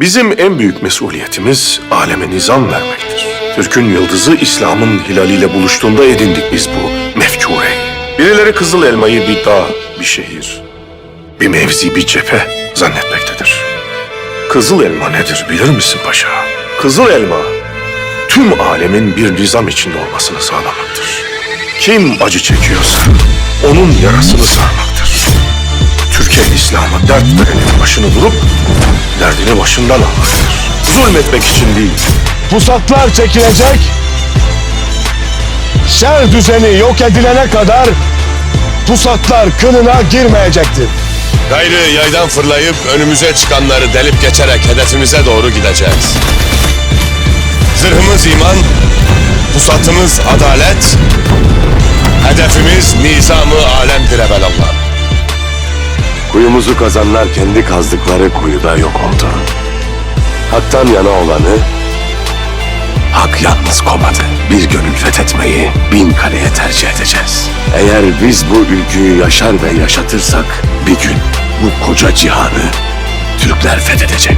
Bizim en büyük mesuliyetimiz aleme nizam vermektir. Türk'ün yıldızı İslam'ın hilaliyle buluştuğunda edindik biz bu mefkureyi. Birileri Kızıl Elma'yı bir dağ, bir şehir, bir mevzi, bir cephe zannetmektedir. Kızıl elma nedir bilir misin paşa? Kızıl elma tüm alemin bir nizam içinde olmasını sağlamaktır. Kim acı çekiyorsa onun yarasını sarmaktır. Türkiye İslam'a dert verenin başını vurup derdini başından almaktır. Zulmetmek için değil, Pusatlar çekilecek. Şer düzeni yok edilene kadar pusatlar kınına girmeyecektir. Gayrı yaydan fırlayıp önümüze çıkanları delip geçerek hedefimize doğru gideceğiz. Zırhımız iman, pusatımız adalet, hedefimiz nizamı alemdir evelallah. Kuyumuzu kazanlar kendi kazdıkları kuyuda yok oldu. Hak'tan yana olanı Hak yalnız komadı. Bir gönül fethetmeyi bin kaleye tercih edeceğiz. Eğer biz bu ülküyü yaşar ve yaşatırsak bir gün bu koca cihanı Türkler fethedecek.